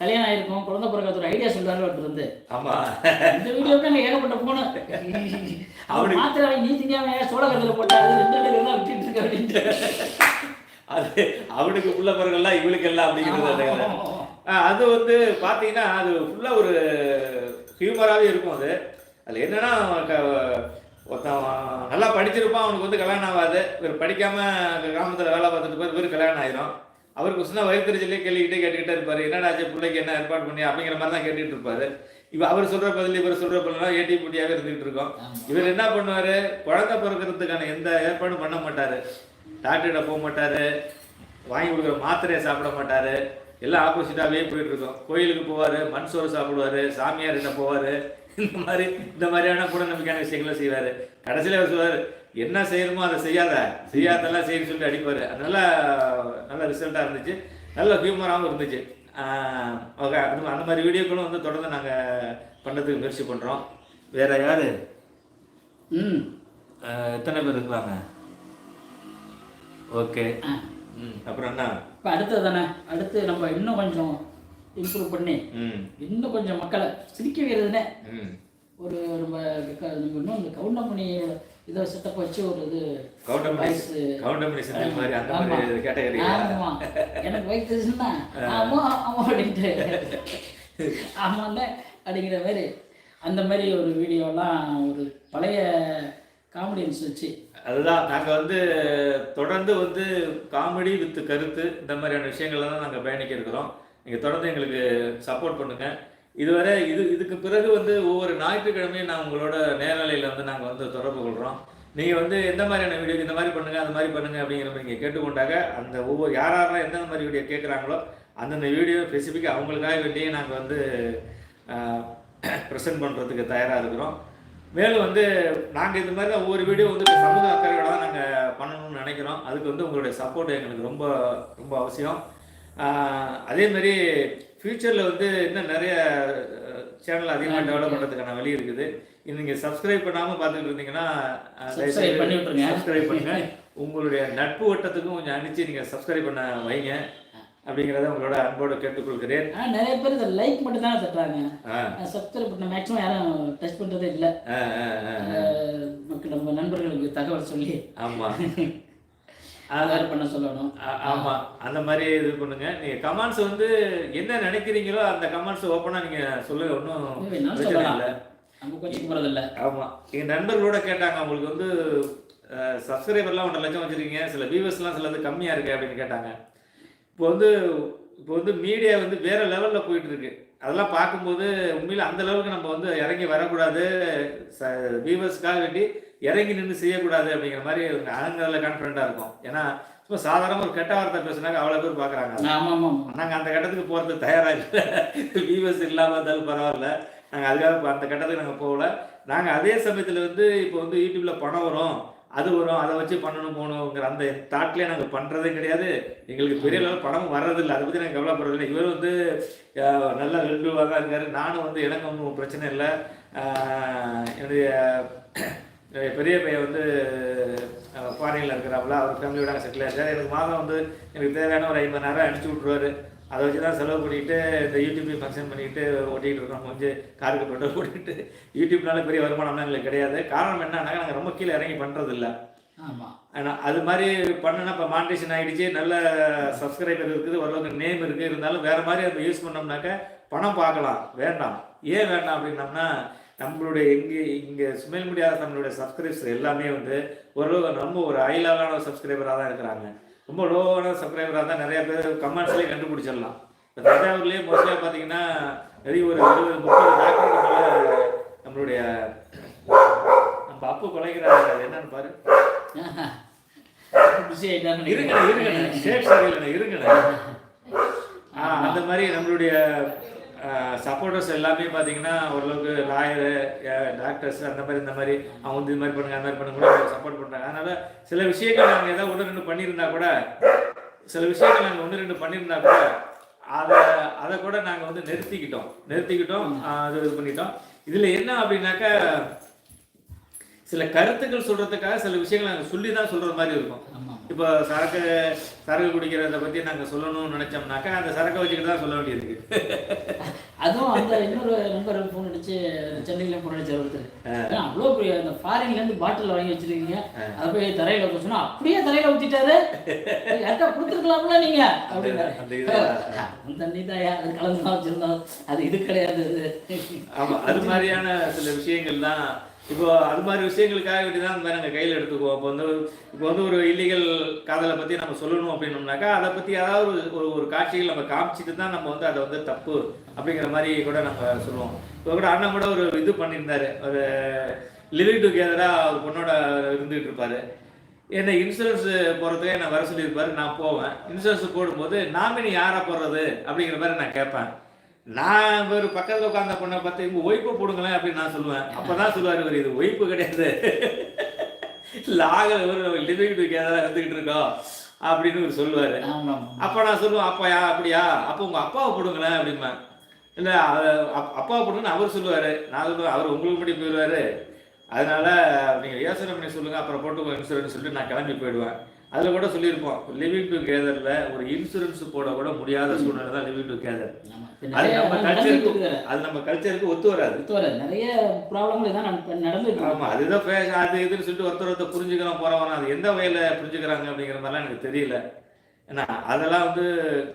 கல்யாணம் ஆயிருக்கும். குழந்தை பிறகு ஒரு ஐடியா சொல்றாரு ஒருத்தர் வந்து. ஆமாம் இந்த வீடியோக்கு எனக்கு ஏகப்பட்ட போன அவர் அவனுக்கு- மாத்திரை நீ திங்காம சோழகத்தில் போட்டாரு? ரெண்டு பேரும் விட்டுட்டு இருக்க அப்படின்ட்டு அது அவனுக்கு புள்ள பிறகுலாம் இவளுக்கு எல்லாம் அப்படிங்கிறது அது வந்து பார்த்தீங்கன்னா அது ஃபுல்லாக ஒரு ஹியூமராகவே இருக்கும் அது. அதில் என்னன்னா ஒருத்தன் நல்லா படிச்சிருப்பான் அவனுக்கு வந்து கல்யாணம் ஆகாது. இவர் படிக்காமல் கிராமத்தில் வேலை பார்த்துட்டு போய் இவர் கல்யாணம் ஆயிரும். அவருக்கு சின்ன வயிற்றுச்சலே கேள்விக்கிட்டே கேட்டுக்கிட்டே இருப்பார். என்னடா ஆச்சு பிள்ளைக்கு என்ன ஏற்பாடு பண்ணி அப்படிங்கிற மாதிரி தான் கேட்டுட்டு இருப்பாரு. இவ அவர் சொல்கிற பதில் இவர் சொல்கிற பதிலாம் ஏடி போட்டியாகவே இருந்துகிட்டு இருக்கோம். இவர் என்ன பண்ணுவார்? குழந்தை பிறக்கிறதுக்கான எந்த ஏற்பாடும் பண்ண மாட்டார். டாக்டர்கிட்ட போக மாட்டார். வாங்கி கொடுக்குற மாத்திரையை சாப்பிட மாட்டார். எல்லாம் ஆப்போசிட்டாகவே போயிட்டு இருக்கோம். கோயிலுக்கு போவார் மண் சோறு சாப்பிடுவார் சாமியார் என்ன போவார்? இந்த மாதிரி இந்த மாதிரியான கூட நம்பிக்கையான விஷயங்களை செய்வார். கடைசியில் அவர் சொல்லுவார் என்ன செய்யணுமோ அதை செய்யாத. செய்யாதெல்லாம் செய்யணும்னு சொல்லிட்டு அடிப்பார். அதனால நல்ல ரிசல்ட்டாக இருந்துச்சு. நல்ல ஹியூமராகவும் இருந்துச்சு. ஓகே அந்த அந்த மாதிரி வீடியோக்களும் வந்து தொடர்ந்து நாங்கள் பண்ணுறதுக்கு முயற்சி பண்ணுறோம் வேற யார்? ம். எத்தனை பேர் இருக்கிறாங்க ஓகே. ம் அப்புறம் என்ன? இப்போ அடுத்தது தானே? அடுத்து நம்ம இன்னும் கொஞ்சம் இம்ப்ரூவ் பண்ணி இன்னும் கொஞ்சம் மக்களை சிரிக்க வைக்கிறதுனே ஒரு நம்ம இன்னும் இந்த கவுண்டமணி இதை செட்டப் வச்சு ஒரு இது செந்தில் மாதிரி அந்த ஆமா. ஆமா. எனக்கு அப்படின்ட்டு. ஆமால அப்படிங்கிற மாதிரி. அந்த மாதிரி ஒரு வீடியோலாம் ஒரு பழைய காமெடியன்ஸ் வச்சு அதுதான். நாங்கள் வந்து தொடர்ந்து வந்து காமெடி வித் கருத்து இந்த மாதிரியான விஷயங்கள்ல தான் நாங்கள் பயணிக்க இருக்கிறோம். நீங்கள் தொடர்ந்து எங்களுக்கு சப்போர்ட் பண்ணுங்க. இதுவரை இது இதுக்கு பிறகு வந்து ஒவ்வொரு ஞாயிற்றுக்கிழமையும் நான் உங்களோட நேரலையில் வந்து நாங்கள் வந்து தொடர்பு கொள்கிறோம் நீங்கள் வந்து எந்த மாதிரியான வீடியோ இந்த மாதிரி பண்ணுங்கள் அந்த மாதிரி பண்ணுங்க அப்படிங்கிற மாதிரி நீங்கள் கேட்டுக்கொண்டாக அந்த ஒவ்வொரு யார் யாரெல்லாம் எந்தெந்த மாதிரி வீடியோ கேட்குறாங்களோ அந்தந்த வீடியோ ஸ்பெசிஃபிக்காக அவங்களுக்காக வேண்டியே நாங்கள் வந்து ப்ரெசென்ட் பண்ணுறதுக்கு தயாராக இருக்கிறோம். மேலும் வந்து நாங்கள் இந்த மாதிரி தான் ஒவ்வொரு வீடியோ வந்து சமூக அக்கறையோட தான் நாங்கள் பண்ணணும்னு நினைக்கிறோம். அதுக்கு வந்து உங்களுடைய சப்போர்ட் எங்களுக்கு ரொம்ப ரொம்ப அவசியம். அதேமாதிரி ஃப்யூச்சரில் வந்து இன்னும் நிறைய சேனல் அதிகமாக டெவலப் பண்ணுறதுக்கான வழி இருக்குது. இது நீங்கள் சப்ஸ்கிரைப் பண்ணாமல் பார்த்துட்டு இருந்தீங்கன்னா. சப்ஸ்கிரைப் பண்ணுங்க. உங்களுடைய நட்பு வட்டத்துக்கும் கொஞ்சம் அனுப்பிச்சு நீங்கள் சப்ஸ்கிரைப் பண்ண வைங்க. அப்படிங்கிறத உங்களோட அன்போடு கேட்டுக்கொள்கிறேன். நிறைய பேர் இந்த லைக் மட்டும் தானே தட்டுறாங்க சப்ஸ்கிரைப் பண்ண மேக்ஸிமம் யாரும் டச் பண்ணுறதே இல்லை. நம்ம நண்பர்களுக்கு தகவல் சொல்லி. ஆமாம் ஆதார் பண்ண சொல்லணும். ஆமா அந்த மாதிரி இது பண்ணுங்க. நீங்க கமெண்ட்ஸ் வந்து என்ன நினைக்கிறீங்களோ அந்த கமெண்ட்ஸ் ஓப்பனா நீங்க சொல்லுங்க ஒன்றும் பிரச்சனை. இல்லை. நம்ம கோச்சிங் போகிறதில்ல ஆமா எங்க நண்பர்களோட கேட்டாங்க அவங்களுக்கு வந்து சப்ஸ்கிரைபர்லாம் ஒன்றரை லட்சம் வச்சிருக்கீங்க சில வியூவர்ஸ்லாம் சிலது கம்மியா இருக்கு அப்படின்னு கேட்டாங்க. இப்போ வந்து இப்போ வந்து மீடியா வந்து வேற லெவல்ல போயிட்டு இருக்கு அதெல்லாம் பார்க்கும்போது உண்மையில அந்த லெவலுக்கு நம்ம வந்து இறங்கி வரக்கூடாது. வியூவர்ஸ்க்காக வேண்டி இறங்கி நின்று செய்யக்கூடாது அப்படிங்கிற மாதிரி அகங்காரில் கான்ஃபிடண்ட்டாக இருக்கும். ஏன்னா சும்மா சாதாரண ஒரு கெட்ட வார்த்தை பேசுனாங்க அவ்வளோ பேர் பார்க்குறாங்க. நாங்கள் அந்த கட்டத்துக்கு போகிறதுக்கு தயாராக இல்லை வியூவர்ஸ் இல்லாமல் இருந்தாலும் பரவாயில்ல. நாங்கள் அதுக்காக அந்த கட்டத்துக்கு நாங்கள் போகல. நாங்கள் அதே சமயத்தில் வந்து இப்போ வந்து யூடியூப்பில் பணம் வரும். அது வரும். அதை வச்சு பண்ணணும் போகணுங்கிற அந்த தாட்லேயே நாங்கள் பண்ணுறதே கிடையாது. எங்களுக்கு பெரிய அளவு பணமும் வர்றதில்லை. அதை பற்றி நாங்கள் கவலைப்படுறதில்லை. இவர் வந்து நல்ல வெல்லுவாக தான் இருக்காரு. நானும் வந்து எனக்கு ஒன்றும் பிரச்சனை இல்லை. என்னுடைய பெரிய பையன் வந்து ஃபாரினில் இருக்கிறாப்புல அவர் ஃபேமிலியோட செட்டில் ஆயிருக்காரு எனக்கு மாதம் வந்து எனக்கு தேவையான ஒரு ஐம்பதாயிரம் அனுப்பிச்சி விட்ருவாரு அதை வச்சு தான் செலவு பண்ணிட்டு இந்த யூடியூப்பையும் ஃபங்க்ஷன் பண்ணிக்கிட்டு ஓட்டிகிட்டு இருக்கோம். கொஞ்சம் காருக்கு பெட்ரோல் போட்டுக்கிட்டு யூடியூப்னால பெரிய வருமானம்லாம் எங்களுக்கு கிடையாது. காரணம் என்னன்னா நாங்கள் ரொம்ப கீழே இறங்கி பண்ணுறதில்ல ஆனால் அது மாதிரி பண்ணனா இப்போ மானிட்டேஷன் ஆகிடுச்சு நல்ல சப்ஸ்கிரைபர் இருக்குது ஓரளவுக்கு நேம் இருக்குது இருந்தாலும் வேறு மாதிரி நம்ம யூஸ் பண்ணோம்னாக்க பணம் பார்க்கலாம். வேண்டாம். ஏன் வேண்டாம் அப்படின்னம்னா நம்மளுடைய இங்கே இங்கே சுமைல் முடியாத நம்மளுடைய சப்ஸ்கிரைப்ஸ் எல்லாமே வந்து ஓரளவு ரொம்ப ஒரு ஹை லெவலான சப்ஸ்கிரைபராக தான் இருக்கிறாங்க. ரொம்ப லோவான சப்ஸ்கிரைபராக தான் நிறைய பேர் கமெண்ட்ஸ்லேயே கண்டுபிடிச்சிடலாம். இப்போ தஞ்சாவூர்லேயே மோஸ்ட்லியாக பார்த்தீங்கன்னா நிறைய ஒரு இருபது முப்பது டாக்டருக்கு மேலே நம்மளுடைய நம்ம அப்பு கொலைக்கிறாங்க என்னன்னு பாரு. இருங்கண்ணே இருங்கண்ணே. ஷேப் சரியில்லைண்ணே இருங்கண்ணே. அந்த மாதிரி நம்மளுடைய சப்போர்ட்டர்ஸ் எல்லாமே பார்த்தீங்கன்னா ஓரளவுக்கு லாயரு டாக்டர்ஸ் அந்த மாதிரி இந்த மாதிரி அவங்க வந்து இது மாதிரி பண்ணுங்க அந்த மாதிரி பண்ணுங்க கூட சப்போர்ட் பண்ணுறாங்க அதனால சில விஷயங்கள் நாங்கள் ஏதாவது ஒன்று ரெண்டு பண்ணியிருந்தா கூட சில விஷயங்கள் நாங்கள் ஒன்று ரெண்டு பண்ணியிருந்தா கூட அதை அதை கூட நாங்கள் வந்து நிறுத்திக்கிட்டோம். நிறுத்திக்கிட்டோம் அது இது பண்ணிட்டோம். இதில் என்ன அப்படின்னாக்கா சில கருத்துக்கள் சொல்றதுக்காக சில விஷயங்கள் நாங்கள் சொல்லி தான் சொல்ற மாதிரி இருக்கும். இப்போ சரக்கு சரக்கு குடிக்கிறத பற்றி நாங்கள் சொல்லணும்னு நினைச்சோம்னாக்கா அந்த சரக்கை வச்சுக்கிட்டு தான் சொல்ல வேண்டியிருக்கு அதுவும் அந்த இன்னொரு நண்பர் ஃபோன் அடிச்சு சென்னையில ஃபோன் அடிச்சு ஒருத்தர். அவ்வளோ பெரிய அந்த ஃபாரின்ல இருந்து பாட்டில் வாங்கி வச்சிருக்கீங்க. அதை போய் தரையில சொன்னா அப்படியே தரையில ஊத்திட்டாரு. யாருக்கா கொடுத்துருக்கலாம்ல நீங்க? அந்த தண்ணி தாயா அது கலந்து தான் வச்சிருந்தோம். அது இது கிடையாது. ஆமா அது மாதிரியான சில விஷயங்கள் தான் இப்போ அது மாதிரி விஷயங்களுக்காக வேண்டி தான் இந்த மாதிரி நாங்கள் கையில் எடுத்துக்குவோம். இப்போ வந்து இப்போ வந்து ஒரு இல்லீகல் காதலை பற்றி நம்ம சொல்லணும் அப்படின்னோம்னாக்கா அதை பற்றி ஏதாவது ஒரு ஒரு ஒரு காட்சிகள் நம்ம காமிச்சிட்டு தான் நம்ம வந்து அதை வந்து தப்பு அப்படிங்கிற மாதிரி கூட நம்ம சொல்லுவோம். இப்போ கூட அண்ணன் கூட ஒரு இது பண்ணியிருந்தாரு. ஒரு லிவிங் டுகெதராக ஒரு பொண்ணோட இருந்துகிட்டு இருப்பார். என்னை இன்சூரன்ஸ் போகிறதுக்கு என்னை வர சொல்லியிருப்பாரு. நான் போவேன். இன்சூரன்ஸ் போடும்போது நாமினி யாரை போடுறது? அப்படிங்கிற மாதிரி நான் கேட்பேன். நான் ஒரு பக்கத்தில் உட்காந்த பொண்ணை பார்த்து இவங்க ஒய்ப்பை போடுங்களேன் அப்படின்னு நான் சொல்லுவேன். அப்பதான் சொல்லுவார் இவர் இது ஒய்ப்பு கிடையாது. லாக ஒரு லிவிங் டுகெதராக இருந்துகிட்டு இருக்கோம் அப்படின்னு இவர் சொல்லுவாரு. அப்போ நான் சொல்லுவேன் அப்பா யா அப்படியா? அப்போ உங்க அப்பாவை போடுங்களேன் அப்படிம்பேன் இல்லை அப்பாவை போடுங்கன்னு அவர் சொல்லுவாரு. நான் சொல்லுவேன் அவர் உங்களுக்கு முன்னாடி போயிடுவாரு. அதனால நீங்க யோசனை பண்ணி சொல்லுங்க அப்புறம் போட்டு இன்சூரன்ஸ் சொல்லிட்டு நான் கிளம்பி போயிடுவேன். அதில் கூட சொல்லியிருப்போம் லிவிங் டுகெதரில் ஒரு இன்சூரன்ஸ் போட கூட முடியாத சூழ்நிலை தான் லிவிங் டுகெதர் அது நம்ம கல்ச்சருக்கு. அது நம்ம கல்ச்சருக்கு ஒத்து வராது ஒத்து வராது. நிறைய ப்ராப்ளங்கள் இதான் நட- நடந்துட்டு இருக்கு. ஆமா அதுதான் பேச அது இதுன்னு சொல்லிட்டு ஒருத்தர் ஒருத்தர் புரிஞ்சுக்கிறோம் போறவங்க அது எந்த வகையில புரிஞ்சுக்கிறாங்க அப்படிங்கிற மாதிரிலாம் எனக்கு தெரியல ஏன்னா அதெல்லாம் வந்து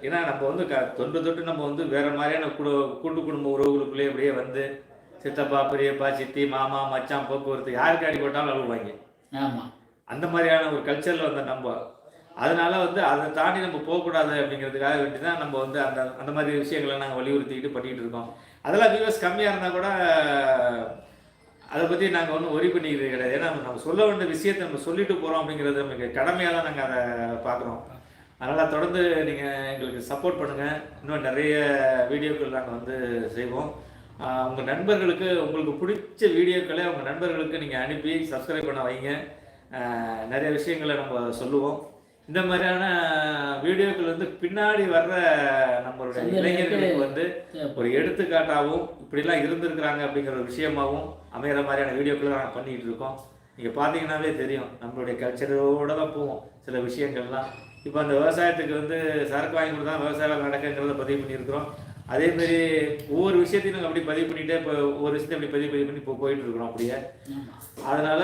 ஏன்னா நம்ம வந்து க தொன்று தொட்டு நம்ம வந்து வேற மாதிரியான குடு கூட்டு குடும்ப உறவுகளுக்குள்ளேயே அப்படியே வந்து சித்தப்பா பெரியப்பா சித்தி மாமா மச்சான் போக்குவரத்து யாருக்கு அடி போட்டாலும் அழுவாங்க ஆமா அந்த மாதிரியான ஒரு கல்ச்சரில் வந்த நம்ம அதனால வந்து அதை தாண்டி நம்ம போகக்கூடாது அப்படிங்கிறதுக்காக வேண்டி தான் நம்ம வந்து அந்த அந்த மாதிரி விஷயங்களை நாங்கள் வலியுறுத்திக்கிட்டு பண்ணிக்கிட்டு இருக்கோம். அதெல்லாம் வியூவர்ஸ் கம்மியாக இருந்தால் கூட அதை பற்றி நாங்கள் ஒன்றும் ஒரி பண்ணிக்கிறது கிடையாது. ஏன்னா நம்ம சொல்ல வேண்டிய விஷயத்தை நம்ம சொல்லிட்டு போகிறோம் அப்படிங்கிறது நமக்கு கடமையாக தான் நாங்கள் அதை பார்க்குறோம். அதனால் தொடர்ந்து நீங்கள் எங்களுக்கு சப்போர்ட் பண்ணுங்கள் இன்னும் நிறைய வீடியோக்கள் நாங்கள் வந்து செய்வோம். உங்கள் நண்பர்களுக்கு உங்களுக்கு பிடிச்ச வீடியோக்களை உங்கள் நண்பர்களுக்கு நீங்கள் அனுப்பி சப்ஸ்கிரைப் பண்ண வைங்க. நிறைய விஷயங்களை நம்ம சொல்லுவோம். இந்த மாதிரியான வீடியோக்கள் வந்து பின்னாடி வர்ற நம்மளுடைய இளைஞர்களுக்கு வந்து ஒரு எடுத்துக்காட்டாகவும் இப்படிலாம் இருந்திருக்கிறாங்க அப்படிங்கிற ஒரு விஷயமாகவும் அமைகிற மாதிரியான வீடியோக்களை நாங்கள் பண்ணிகிட்டு இருக்கோம். நீங்கள் பார்த்தீங்கன்னாவே தெரியும். நம்மளுடைய கல்ச்சரோட தான் போவோம் சில விஷயங்கள்லாம். இப்போ அந்த விவசாயத்துக்கு வந்து சரக்கு வாங்கி கொடுத்தா விவசாய வேலை நடக்குங்கிறத பதிவு பண்ணியிருக்கிறோம். அதேமாரி ஒவ்வொரு விஷயத்தையும் நாங்கள் அப்படி பதிவு பண்ணிகிட்டே இப்போ ஒவ்வொரு விஷயத்தையும் அப்படி பதிவு பதிவு பண்ணி இப்போ போயிட்டு இருக்கிறோம் அப்படியே. அதனால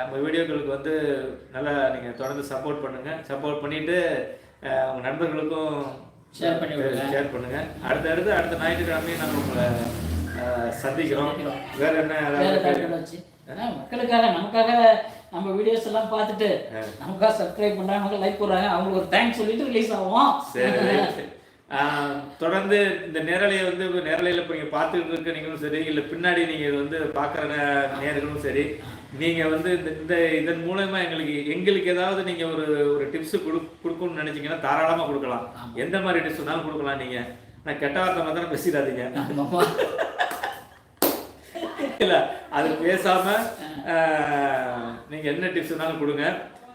நம்ம வீடியோக்களுக்கு வந்து நல்லா நீங்கள் தொடர்ந்து சப்போர்ட் பண்ணுங்க. சப்போர்ட் பண்ணிட்டு அஹ், உங்க நண்பர்களுக்கும் Share பண்ணி. ஷேர் பண்ணுங்க. அடுத்த அடுத்து அடுத்த ஞாயிற்றுக்கிழமையும் நம்ம உங்களை சந்திக்கிறோம். வேற என்ன மக்களுக்காக நமக்காக நம்ம வீடியோஸ் எல்லாம் பார்த்துட்டு நமக்காக சப்ஸ்கிரைப் பண்றாங்க நமக்கு லைக் போடுறாங்க அவங்களுக்கு ஒரு தேங்க்ஸ் சொல்லிட்டு ரிலீஸ் ஆகும் தொடர்ந்து இந்த நேரலையை வந்து நேரலையில இப்போ நீங்கள் பார்த்துட்டு இருக்க நீங்களும் சரி இல்லை பின்னாடி நீங்கள் இது வந்து பார்க்குற நேர்களும் சரி நீங்கள் வந்து இந்த இந்த இதன் மூலமா எங்களுக்கு எங்களுக்கு ஏதாவது நீங்கள் ஒரு ஒரு டிப்ஸ் கொடு கொடுக்கணும்னு நினைச்சீங்கன்னா தாராளமாக கொடுக்கலாம். எந்த மாதிரி டிப்ஸ் வேணாலும் கொடுக்கலாம் நீங்கள் நான் கெட்ட வார்த்தை மாத்திரம் பேசிடாதீங்க. இல்லை அது பேசாம ஆஹ், நீங்க என்ன டிப்ஸ் வேணாலும் கொடுங்க.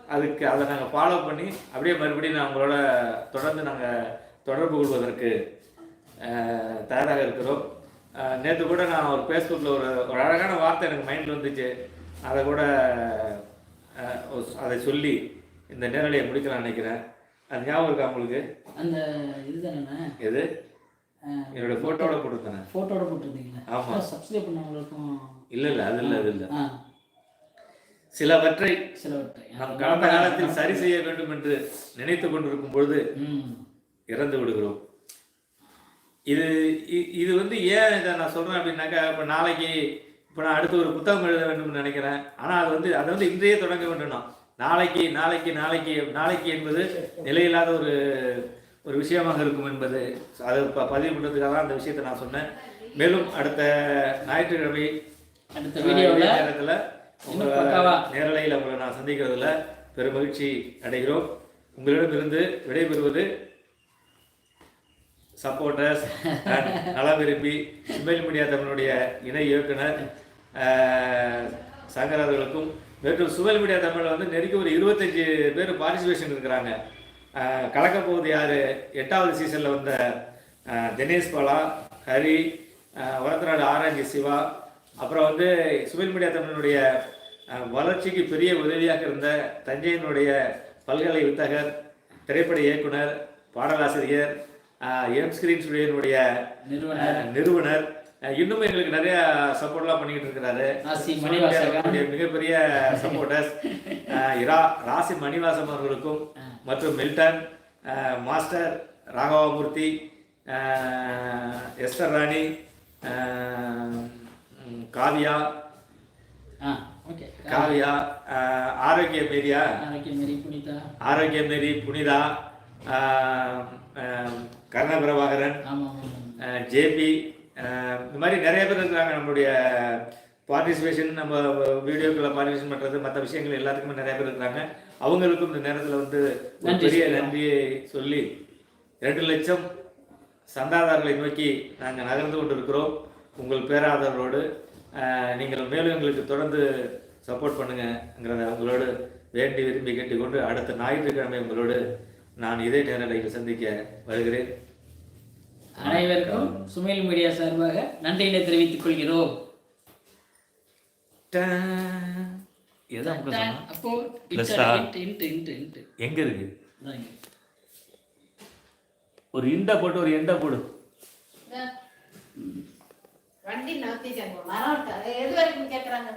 அதுக்கு அதை நாங்கள் ஃபாலோ பண்ணி அப்படியே மறுபடியும் நான் உங்களோட தொடர்ந்து நாங்கள் தொடர்பு கொள்வதற்கு தயாராக இருக்கிறோம். நேற்று கூட நான் ஒரு ஃபேஸ்புக்கில் ஒரு ஒரு அழகான வார்த்தை எனக்கு மைண்டில் வந்துச்சு. அதை கூட அதை சொல்லி இந்த நேரலையை முடிக்கலாம் நினைக்கிறேன். அது ஞாபகம் இருக்கா உங்களுக்கு? அந்த இதுதானே எது? என்னோட ஃபோட்டோவோட கொடுத்தேன் போட்டோட போட்டிருந்தீங்களா ஆமா. சப்ஸ்கிரைப் பண்ணவங்களுக்கும் இல்லை இல்லை அது இல்லை அது இல்லை. சிலவற்றை சிலவற்றை. நாம் கடந்த காலத்தில் சரி செய்ய வேண்டும் என்று நினைத்து கொண்டிருக்கும் பொழுது இறந்து விடுகிறோம். இது இது வந்து ஏன் இதை நான் சொல்றேன் அப்படின்னாக்கா இப்போ நாளைக்கு இப்போ நான் அடுத்து ஒரு புத்தகம் எழுத வேண்டும்னு நினைக்கிறேன். ஆனால் அது வந்து அதை வந்து இன்றையே தொடங்க வேண்டும் நான். நாளைக்கு நாளைக்கு நாளைக்கு நாளைக்கு என்பது நிலையில்லாத ஒரு ஒரு விஷயமாக இருக்கும் என்பது அதை ப- பதிவு பண்ணுறதுக்காக தான் அந்த விஷயத்தை நான் சொன்னேன். மேலும் அடுத்த ஞாயிற்றுக்கிழமை அடுத்த வீடியோவில் நேரத்தில். நேரலையில் உங்களை நான் சந்திக்கிறதுல பெரும் மகிழ்ச்சி அடைகிறோம். உங்களிடமிருந்து விடைபெறுவது சப்போர்ட்டர்ஸ் நல விரும்பி சுமைல் மீடியா தமிழுடைய இணை இயக்குனர் அஹ், சங்கர் அவர்களுக்கும் மீடியா தமிழில் வந்து நெருக்கி ஒரு இருபத்தஞ்சு பேர் பார்ட்டிசிபேஷன் இருக்கிறாங்க. அஹ், கலக்க போகுது யார்? எட்டாவது சீசனில் வந்த தினேஷ் பாலா ஹரி உரத்தநாடு வரதநாடு ஆராய்ச்சி சிவா அப்புறம் வந்து சுவல் மீடியா தமிழனுடைய வளர்ச்சிக்கு பெரிய உதவியாக இருந்த தஞ்சையினுடைய பல்கலை வித்தகர் திரைப்பட இயக்குனர் பாடலாசிரியர் எம் ஸ்கிரீன் ஸ்டுடியோனுடைய நிறுவனர். நிறுவனர். இன்னும் எங்களுக்கு நிறைய சப்போர்ட்லாம் பண்ணிக்கிட்டு இருக்கிறாரு. மிகப்பெரிய சப்போர்ட்டர்ஸ் இரா ராசி மணிவாசம் அவர்களுக்கும் மற்றும் மில்டன் மாஸ்டர் ராகவமூர்த்தி அஹ், எஸ்தர் ராணி காவியா காவியா ஆரோக்கிய மீடியா ஆரோக்கியம் மாரி புனிதா. ஆரோக்கிய மேரி புனிதா கர்ண பிரபாகரன் ஜேபி இந்த மாதிரி நிறைய பேர் இருக்கிறாங்க நம்மளுடைய பார்ட்டிசிபேஷன் நம்ம வீடியோக்களை பார்ட்டிசிபேஷன் பண்ணுறது மற்ற விஷயங்கள் எல்லாத்துக்குமே நிறைய பேர் இருக்கிறாங்க. அவங்களுக்கும் இந்த நேரத்தில் வந்து பெரிய. நன்றியை சொல்லி ரெண்டு லட்சம் சந்தாதாரர்களை நோக்கி நாங்கள் நகர்ந்து கொண்டிருக்கிறோம். உங்கள் பேராதரவோடு நீங்கள் மேலும் எங்களுக்கு தொடர்ந்து சப்போர்ட் பண்ணுங்கிறத உங்களோடு வேண்டி விரும்பி கேட்டுக்கொண்டு அடுத்த ஞாயிற்றுக்கிழமை உங்களோடு நான் இதே நேரலையில் சந்திக்க வருகிறேன். அனைவருக்கும் சுமைல் மீடியா சார்பாக நன்றியினை தெரிவித்துக் கொள்கிறோம். எங்க இருக்கு. ஒரு இண்டா போட்டு ஒரு எண்டா போடு. வண்டி நவுத்திட்டாங்க மரம்? எது வரைக்கும் கேட்குறாங்க